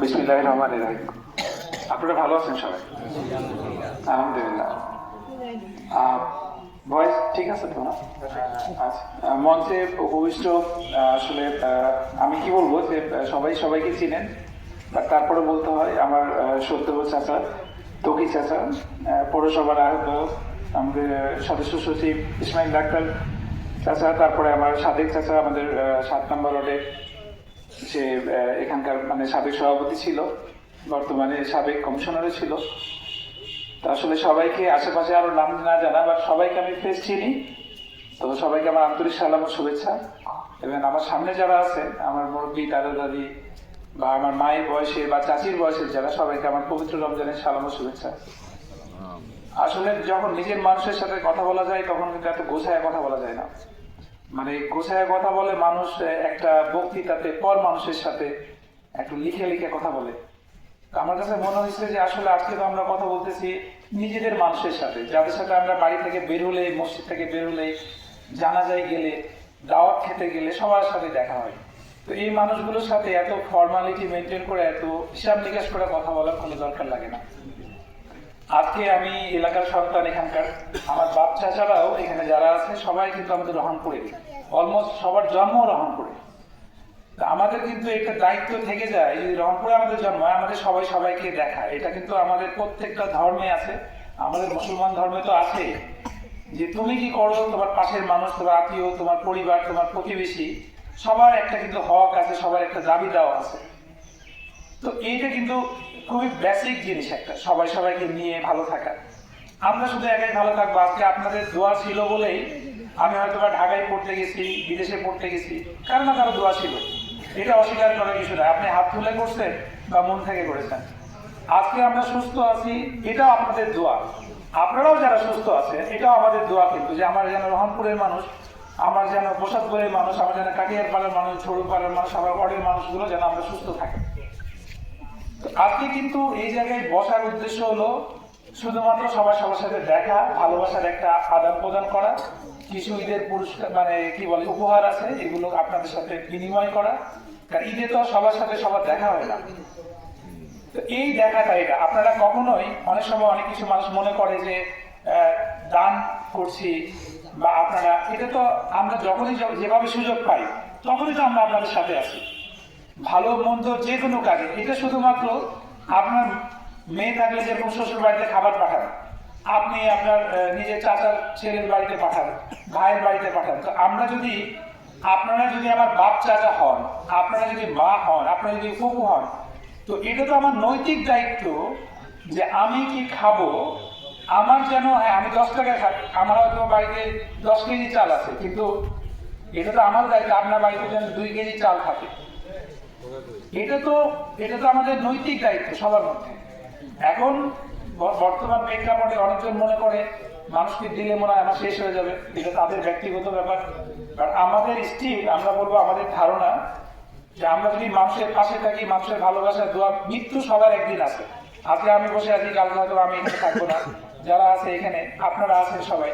বিসমিল্লাহ রহমান রাহিম। আপনারা ভালো আছেন সবাই? আলহামদুলিল্লাহ। ভয়েস ঠিক আছে তো? আচ্ছা মঞ্চে উপবিষ্ট আসলে আমি কি বলব যে সবাই সবাইকে চিনেন তারপরে বলতে হয় আমার আহ, সত্য চাচা তকি চাচা পৌরসভার আহ্বায়ক আমাদের সদস্য সচিব ইসমাইল ডাক্তার চাচা তারপরে আমার সাদেক চাচা আমাদের সাত নম্বর ওয়ার্ডের সে এখানকার মানে সাবেক সভাপতি ছিল, বর্তমানে সাবেক কমিশনারও ছিল। তো আসলে সবাইকে আশেপাশে আরও নাম না জানা বাট সবাইকে আমি ফেস চিনি। তো সবাইকে আমার আন্তরিক সালাম ও শুভেচ্ছা। এবং আমার সামনে যারা আছে, আমার মুরব্বী, দাদা, দাদি, বা আমার মায়ের বয়সে বা চাচির বয়সের যারা, সবাইকে আমার পবিত্র রমজানের সালাম ও শুভেচ্ছা। আসলে যখন নিজের মানুষের সাথে কথা বলা যায়, তখন কিন্তু এত গোছায় কথা বলা যায় না। মানে গোছায় কথা বলে মানুষ একটা বক্তৃতাতে, পর মানুষের সাথে একটু লিখে লিখে কথা বলে। আমার কাছে মনে হয়েছে যে আসলে আজকে তো আমরা কথা বলতেছি নিজেদের মানুষের সাথে, যাদের সাথে আমরা বাড়ি থেকে বের হলে মসজিদ থেকে বের হলে জানাজায় গেলে, দাওয়াত খেতে গেলে সবার সাথে দেখা হয়। তো এই মানুষগুলোর সাথে এত ফর্মালিটি মেনটেন করে, এত হিসাব নিকাশ করে কথা বলার কোনো দরকার লাগে না। আজকে আমি এলাকার সন্তান এখানকার। আমার বাপ চাচারাও এখানে যারা আছে সবাই কিন্তু আমাদের রহনপুরে। অলমোস্ট সবার জন্ম রহনপুরে। আমাদের কিন্তু একটা দায়িত্ব থেকে যায় যদি রংপুরে আমাদের জন্ম হয়, আমাদের সবাই সবাইকে দেখা এটা কিন্তু আমাদের প্রত্যেকটা ধর্মে আছে। আমাদের মুসলমান ধর্মে তো আছে। যে তুমি কি করো তোমার পাশের মানুষ তোমার আত্মীয় তোমার পরিবার তোমার প্রতিবেশী সবার একটা কিন্তু হক আছে সবার একটা দাবি দেওয়া আছে। তো এইটা কিন্তু খুবই বেসিক জিনিস একটা, সবাই সবাইকে নিয়ে ভালো থাকা। আমরা শুধু একাই ভালো থাকব, আজকে আপনাদের দোয়া ছিল বলেই আমি হয়তো বা ঢাকায় পড়তে গেছি, বিদেশে পড়তে গেছি, কারও না কারও দোয়া ছিল। এটা অস্বীকার করার কিছু না, আপনি হাত তুলে করছেন বা মন থেকে করেছেন। আজকে আমরা সুস্থ আছি, এটাও আপনাদের দোয়া। আপনারাও যারা সুস্থ আছেন, এটাও আমাদের দোয়া কিন্তু যে আমার যেন রহনপুরের মানুষ, আমার যেন প্রসাদপুরের মানুষ, আমার যেন কাটিয়ার পাড়ার মানুষ ঝড়ু পাড়ার মানুষ আমার ওয়ার্ডের মানুষগুলো যেন আমরা সুস্থ থাকি। আজকে কিন্তু এই জায়গায় বসার উদ্দেশ্য হলো শুধুমাত্র সবার সবার সাথে দেখা, ভালোবাসার একটা আদান প্রদান করা, কিছু ঈদের পুরস্কার মানে কি বলে, উপহার আছে, এগুলো আপনাদের সাথে বিনিময় করা। কারণ ঈদে তো সবার সাথে সবার দেখা হয় না। এই দেখাটা এটা। আপনারা কখনোই, অনেক সময় অনেক কিছু মানুষ মনে করে যে দান করছি বা আপনারা, এটা তো আমরা যখনই যেভাবে সুযোগ পাই, তখনই তো আমরা আপনাদের সাথে আছি। ভালো, মন্দ যে কোনো কাজে, এটা শুধুমাত্র আপনার মেয়ে থাকলে যেরকম শ্বশুর বাড়িতে খাবার পাঠান, আপনি আপনার নিজের চাচার ছেলের বাড়িতে পাঠান, ভাইয়ের বাড়িতে পাঠান। তো আমরা যদি, আপনারা যদি আমার বাপ চাচা হন, আপনারা যদি মা হন, আপনারা যদি ফুপু হন, তো এটা তো আমার নৈতিক দায়িত্ব যে আমি কি খাব, আমার যেন হ্যাঁ আমি দশ টাকা খাই আমার হয়তো বাড়িতে দশ কেজি চাল আছে, কিন্তু এটা তো আমার দায়িত্ব, আপনার বাড়িতে যেন দুই কেজি চাল থাকে। এটা তো এটা তো আমাদের নৈতিক দায়িত্ব সবার মধ্যে। এখন বর্তমান প্রেক্ষাপটে অনেকজন মনে করে, মানুষকে দিলে মনে হয় আমার শেষ হয়ে যাবে। এটা তাদের ব্যক্তিগত ব্যাপার। আর আমাদের স্টিল, আমরা বলব আমাদের ধারণা, যে আমরা যদি মানুষের পাশে থাকি, মানুষের ভালোবাসা, দোয়া, মৃত্যু সবার একদিন আছে। আজকে আমি বসে আছি কালকে হয়তো আমি এখানে থাকব না। যারা আছে এখানে, আপনারা আছেন সবাই।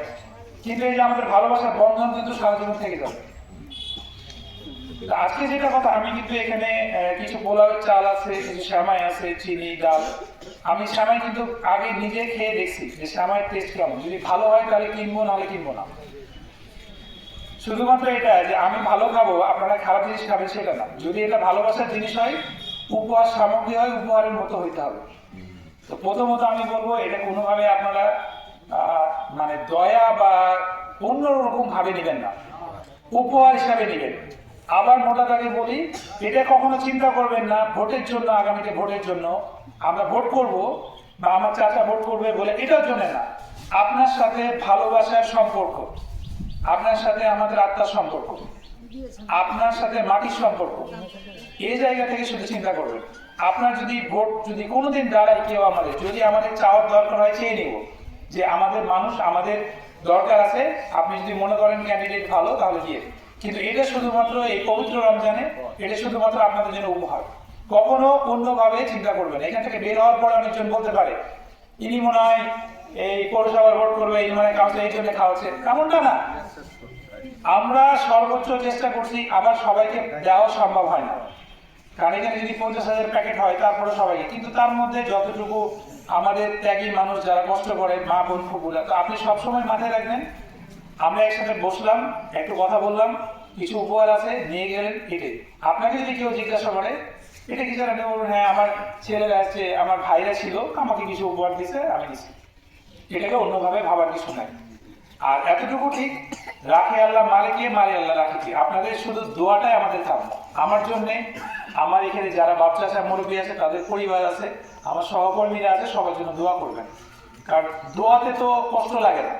কিন্তু এই যে আমাদের ভালোবাসার বন্ধন কিন্তু সারা থেকে যাবে। আজকে যেটা কথা, আমি কিন্তু এখানে কিছু পোলাওয়ের চাল আছে, কিছু শ্যামাই আছে, চিনি, ডাল। আমি শ্যামাই কিন্তু আগে নিজে খেয়ে দেখছি যে শ্যামাই টেস্ট কেমন। যদি ভালো হয় তাহলে কিনবো, নাহলে কিনবো না। শুধুমাত্র এটা যে আমি ভালো খাব, আপনারা খারাপ জিনিস খাবেন সেটা না। যদি এটা ভালোবাসার জিনিস হয়, উপহার সামগ্রী হয়, উপহারের মতো হইতে হবে। তো প্রথমত আমি বলব, এটা কোনোভাবে আপনারা মানে দয়া বা অন্যরকম ভাবে নেবেন না। উপহার হিসাবে নেবেন। আবার দাগে বলি, এটা কখনো চিন্তা করবেন না, ভোটের জন্য, আগামীতে ভোটের জন্য। আমরা ভোট করব বা আমার চাচা ভোট করবে বলে এটার জন্য না। আপনার সাথে ভালোবাসার সম্পর্ক, আপনার সাথে আমাদের আত্মার সম্পর্ক, আপনার সাথে মাটির সম্পর্ক, এই জায়গা থেকে শুধু চিন্তা করবেন। আপনার যদি ভোট যদি কোনোদিন দাঁড়ায় কেউ আমাদের, যদি আমাদের চাওয়ার দরকার হয় চেয়ে নেব যে আমাদের মানুষ আমাদের দরকার আছে। আপনি যদি মনে করেন ক্যান্ডিডেট ভালো, তাহলে দিয়ে। কিন্তু এটা শুধুমাত্র এই পবিত্র রমজানে, এটা শুধুমাত্র আপনাদের জন্য উপহার। কখনো অন্যভাবে চিন্তা করবেন এখান থেকে বের হওয়ার পরে অনেকজন বলতে পারে, ইনি মনে হয় এই পৌরসভার ভোট করবে, ইনি মানে কাউন্সিল এই জন্য খাওয়াচ্ছে এমনটা না। আমরা সর্বোচ্চ চেষ্টা করছি, আবার সবাইকে দেওয়া সম্ভব হয় না। কারণ এখানে যদি পঞ্চাশ হাজার প্যাকেট হয় তারপরে সবাইকে। কিন্তু তার মধ্যে যতটুকু আমাদের ত্যাগী মানুষ যারা কষ্ট করে, মা, বোন ফুপুরা তো আপনি সবসময় মাথায় রাখবেন আমরা একসাথে বসলাম, একটু কথা বললাম, কিছু উপহার আছে, নিয়ে গেলেন এটাই আপনাকে যদি কেউ জিজ্ঞাসা করে, এটা কি জানেন? বলুন হ্যাঁ আমার ছেলেরা আছে, আমার ভাইরা ছিল, আমাকে কিছু উপহার দিছে আমি দিছি এটাকে অন্যভাবে ভাবার কিছু নাই। আর এতটুকু ঠিক, রাখে আল্লাহ মালিকে মারে আল্লাহ রাখিকে। আপনাদের শুধু দোয়াটাই আমাদের কাম্য আমার জন্য, আমার এখানে যারা বাচ্চা আছে, মুরব্বী আছে, তাদের পরিবার আছে, আমার সহকর্মীরা আছে, সবার জন্য দোয়া করবেন। কারণ দোয়াতে তো কষ্ট লাগে না।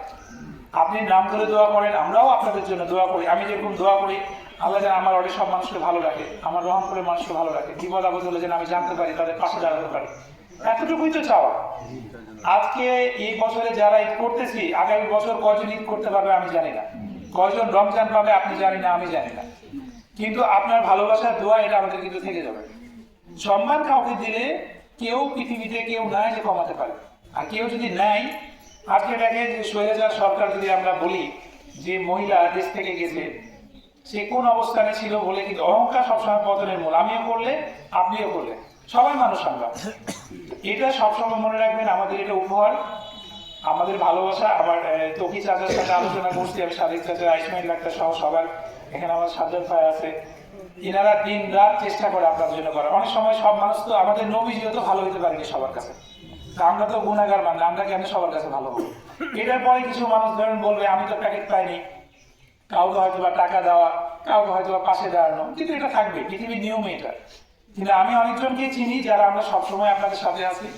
আপনি নাম ধরে দোয়া করেন, আমরাও আপনাদের জন্য দোয়া করি। আমি যেরকম দোয়া করি, আল্লাহ যেন আমার অনেক সব মানুষকে ভালো রাখে, আমার রহম করে মানুষকে ভালো রাখে। বিপদ আপদ হলে যেন আমি জানতে পারি, তাদের পাশে দাঁড়াতে পারি। এতটুকুই তো চাওয়া। আজকে এই বছরে যারা ঈদ করতেছি, আগামী বছর কয়জন ঈদ করতে পারবে আমি জানি না। কয়জন রমজান পাবে আপনি জানি না, আমি জানি না। কিন্তু আপনার ভালোবাসার দোয়া এটা আমাদের কিন্তু থেকে যাবে। সম্মান কাউকে দিলে কেউ পৃথিবীতে কেউ নাই যে কমাতে পারে। আর কেউ যদি নেয় আজকে দেখেন যে স্বৈরাচার সরকার যদি আমরা বলি যে মহিলা দেশ থেকে গেছে সে কোন অবস্থানে ছিল বলে কিন্তু অহংকার সবসময় পতনের মূল। আমিও করলে, আপনিও করলে সবাই মানুষ আমরা। এটা সবসময় মনে রাখবেন, আমাদের এটা উপহার, আমাদের ভালোবাসা। আমার তকি চাচার সাথে আলোচনা করছি, আমি সাদিক চাচা আইসমাইল ডাক্তার সহ সবার, এখানে আমার সাজ্জাদ ভাই আছে। এনারা দিন রাত চেষ্টা করে আপনাদের জন্য করার অনেক সময় সব মানুষ তো আমাদের নবীজিও তো ভালো হইতে পারেনি সবার কাছে। আমরা তো গুণাগার মানে আমরা কেন সবার কাছে ভালো হব? এটার পরে কিছু মানুষ ধরেন বলবে, আমি তো প্যাকেট পাইনি। কাউকে হয়তো বা টাকা দেওয়া, কাউকে হয়তো বা পাশে দাঁড়ানো। কিন্তু এটা থাকবে, পৃথিবীর নিয়ম এটা। কিন্তু আমি অনেকজনকে চিনি যারা আমরা সবসময় আপনাদের সাথে আছি।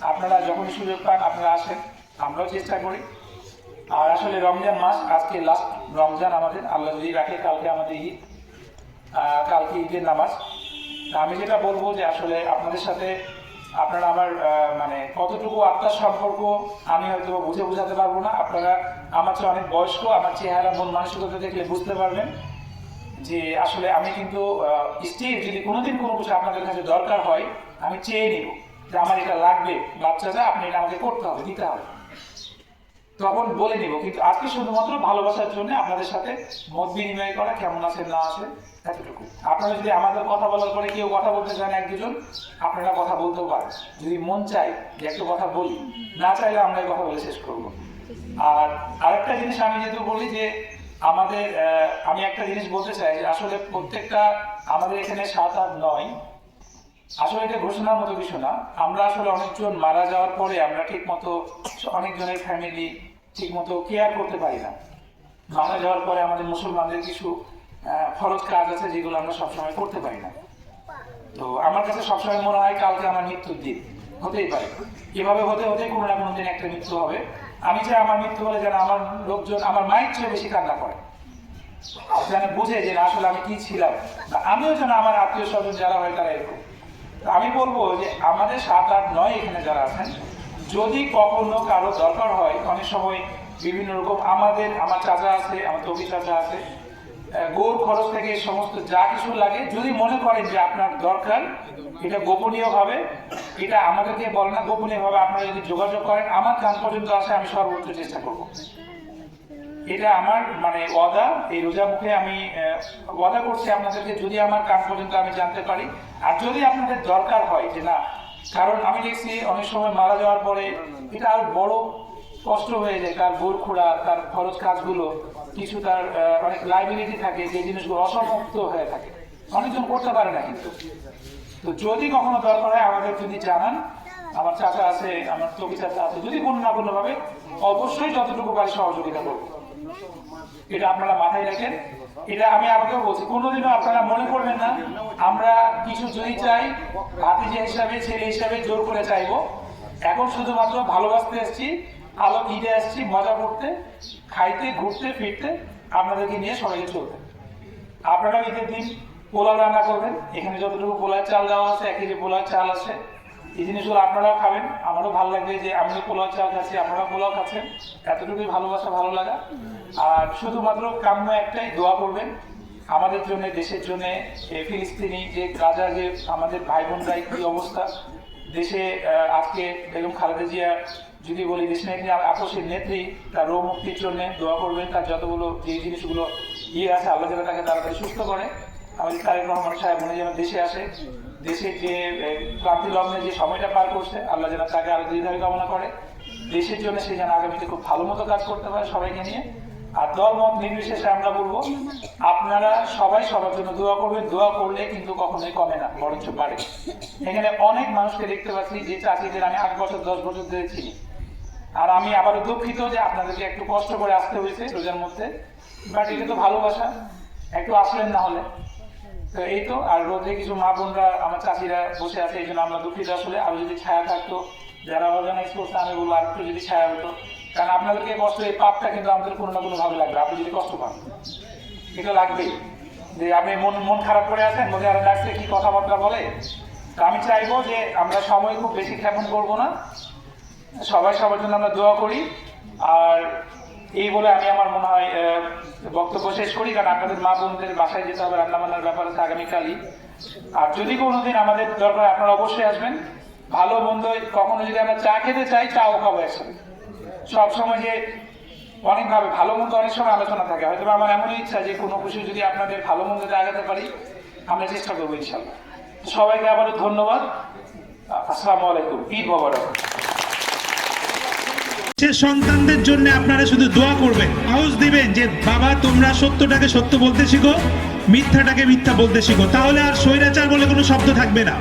আপনারা যখন সুযোগ পান, আপনারা আসেন। আমরাও চেষ্টা করি। আর আসলে রমজান মাস, আজকে লাস্ট রমজান আমাদের। আল্লাহ যদি রাখে, কালকে আমাদের ঈদ। কালকে ঈদের নামাজ। আমি যেটা বলব যে আসলে আপনাদের সাথে আপনারা আমার মানে কতটুকু আত্মার সম্পর্ক, আমি হয়তো বুঝে বোঝাতে পারব না। আপনারা আমার চেয়ে অনেক বয়স্ক, আমার চেহারা, মন মানসিকতা দেখলে বুঝতে পারবেন যে আসলে আমি কিন্তু স্টিল যদি কোনোদিন কোনো কিছু আপনাদের কাছে দরকার হয়, আমি চেয়ে নিব যে আমার এটা লাগবে। বাচ্চাটা, আপনি এটা আমাকে করতে হবে, দিতে হবে। তখন বলে নিব। কিন্তু আজকে শুধুমাত্র ভালোবাসার জন্য আপনাদের সাথে মত বিনিময় করা, কেমন আছে না আছে এতটুকু। আপনারা যদি আমাদের কথা বলার পরে কেউ কথা বলতে চান এক দুজন, আপনারা কথা বলতেও পারেন। যদি মন চাই যে একটু কথা বলি, না চাইলে আমরা কথা বলে শেষ করব। আর আরেকটা জিনিস আমি যেহেতু বলি যে আমাদের আমি একটা জিনিস বলতে চাই যে আসলে প্রত্যেকটা আমাদের এখানে সাত আট নয়। আসলে এটা ঘোষণার মতো কিছু না। আমরা আসলে অনেকজন মারা যাওয়ার পরে আমরা ঠিক মতো অনেকজনের ফ্যামিলি ঠিক মতো কেয়ার করতে পারি না। মারা যাওয়ার পরে আমাদের মুসলমানদের কিছু ফরজ কাজ আছে যেগুলো আমরা সবসময় করতে পারি না। তো আমার কাছে সবসময় মনে হয় কালকে আমার মৃত্যুর দিন। হতেই পারে। এভাবে হতে হতে কোনো না কোনো দিন একটা মৃত্যু হবে। আমি চাই আমার মৃত্যু হলে যেন আমার লোকজন, আমার মায়ের চেয়ে বেশি কান্না করে। যেন বুঝে যে আসলে আমি কি ছিলাম। আমিও যেন আমার আত্মীয় স্বজন যারা হয় তারা এরকম। আমি বলব যে আমাদের সাত, আট, নয় এখানে যারা আছেন, যদি কখনো কারও দরকার হয়, অনেক সময় বিভিন্ন রকম আমাদের, আমার চাচা আছে, আমার তবি চাচা আছে গৌর খরচ থেকে সমস্ত যা কিছু লাগে, যদি মনে করেন যে আপনার দরকার, এটা গোপনীয় ভাবে এটা আমাদেরকে বলে না গোপনীয় ভাবে আপনারা যদি যোগাযোগ করেন, আমার কান পর্যন্ত আসে, আমি সর্বোচ্চ চেষ্টা করব। এটা আমার মানে ওয়াদা, এই রোজা মুখে আমি ওয়াদা করছি আপনাদেরকে, যদি আমার কান পর্যন্ত আমি জানতে পারি। আর যদি আপনাদের দরকার হয় যে না, কারণ আমি দেখছি অনেক সময় মারা যাওয়ার পরে এটা আর বড় কষ্ট হয়ে যায়, তার বোর খোড়া, তার খরচ কাজগুলো। কিছু তার অনেক লাইবিলিটি থাকে, যে জিনিসগুলো অসমাপ্ত হয়ে থাকে। অনেকজন করতে পারে না কিন্তু। তো যদি কখনো দরকার হয় আমাদের যদি জানান। আমার চাচা আছে, আমার চকি চাচা আছে, যদি কোনো না কোনো ভাবে অবশ্যই যতটুকু পারি সহযোগিতা করব। এটা আপনারা মাথায় রাখেন। এটা আমি আপনাকেও বলছি, কোনোদিনও আপনারা মনে করবেন না, আমরা কিছু যদি চাই, ভাতিজা হিসাবে, ছেলে হিসাবে জোর করে চাইব। এখন শুধুমাত্র ভালোবাসতে এসেছি আলো ঈদে আসছি, মজা করতে, খাইতে, ঘুরতে, ফিরতে, আপনাদেরকে নিয়ে সবাইকে চলতে। আপনারা ঈদের দিন পোলাও রান্না করবেন, এখানে যতটুকু পোলার চাল দেওয়া আছে এক কেজি পোলার চাল আছে, এই জিনিসগুলো আপনারাও খাবেন। আমারও ভালো লাগবে যে আমিও পোলাও চাল খাচ্ছি, আপনারাও পোলাও খাচ্ছেন। এতটুকুই ভালোবাসা, ভালো লাগা। আর শুধুমাত্র কাম্য একটাই, দোয়া করবেন। আমাদের জন্য, দেশের জন্য ফিলিস্তিনি যে গাজা যে আমাদের ভাই বোনরাই কি অবস্থা? দেশে আজকে বেগম খালেদা জিয়া যদি বলি দেশ নেত্রী আপসের নেত্রী, তার রোগ মুক্তির জন্য দোয়া করবেন, তার যতগুলো যে জিনিসগুলো ইয়ে আছে, আল্লাহ যেন তাকে তাড়াতাড়ি সুস্থ করে। আমাদের তারেক রহমান সাহেব, উনি যেন দেশে আসে। দেশের যে ক্রান্তি লগ্নে যে সময়টা পার করছে, আল্লাহ যেন তাকে আরও দীর্ঘায়ু কামনা করে। দেশের জন্য সে যেন আগামীতে খুব ভালো মতো কাজ করতে পারে সবাইকে নিয়ে। আর দল মত নির্বিশেষে আমরা বলব, আপনারা সবাই সবার জন্য দোয়া করবেন। দোয়া করলে কিন্তু কখনোই কমে না, বরঞ্চ বাড়ে। এখানে অনেক মানুষকে দেখতে পাচ্ছি যে চাকরিদের আমি আট বছর, দশ বছর ধরে চিনি। আর আমি আবারও দুঃখিত যে আপনাদেরকে একটু কষ্ট করে আসতে হয়েছে রোজার মধ্যে। বাট এটা তো ভালোবাসা, একটু আসলেন না হলে। তো এই তো, আর রোদে কিছু মা বোনরা, আমার চাষিরা বসে আছে, এই জন্য আমরা দুঃখিত আসলে। আর যদি ছায়া থাকতো, যারা অর্গানাইজ করছে আমি বলব আর একটু যদি ছায়া হতো। কারণ আপনাদেরকে কষ্ট এই পাপটা কিন্তু আমাদের কোনো না কোনো ভাবে লাগবে। আপনি যদি কষ্ট পান, এটা লাগবেই। যে আপনি মন মন খারাপ করে আছেন মনে আর ডাকলে কি কথাবার্তা বলে? তো আমি চাইব যে আমরা সময় খুব বেশি ক্ষেপণ করব না। সবাই সবার জন্য আমরা দোয়া করি। আর এই বলে আমি আমার মনে হয় বক্তব্য শেষ করি, কারণ আপনাদের মা বোনদের বাসায় যেতে হবে রান্না বান্নার ব্যাপার আছে আগামীকালই। আর যদি কোনোদিন আমাদের দরকার আপনারা অবশ্যই আসবেন। ভালো মন্দ কখনো যদি আমরা চা খেতে চাই, চাও খাব একসাথে। সব সময় যে অনেকভাবে ভালো মন্দ অনেক সময় আলোচনা থাকে। হয়তো আমার এমনই ইচ্ছা যে কোনো কিছু যদি আপনাদের ভালো মন্দ জাগাতে পারি, আমরা চেষ্টা করব ইনশাল্লাহ। সবাইকে আবারও ধন্যবাদ। আসসালামু আলাইকুম। ঈদ মোবারক। সে সন্তানদের জন্য আপনারা শুধু দোয়া করবেন। সাহস দিবেন যে, বাবা, তোমরা সত্যটাকে সত্য বলতে শিখো, মিথ্যাটাকে মিথ্যা বলতে শিখো। তাহলে আর স্বৈরাচার বলে কোনো শব্দ থাকবে না।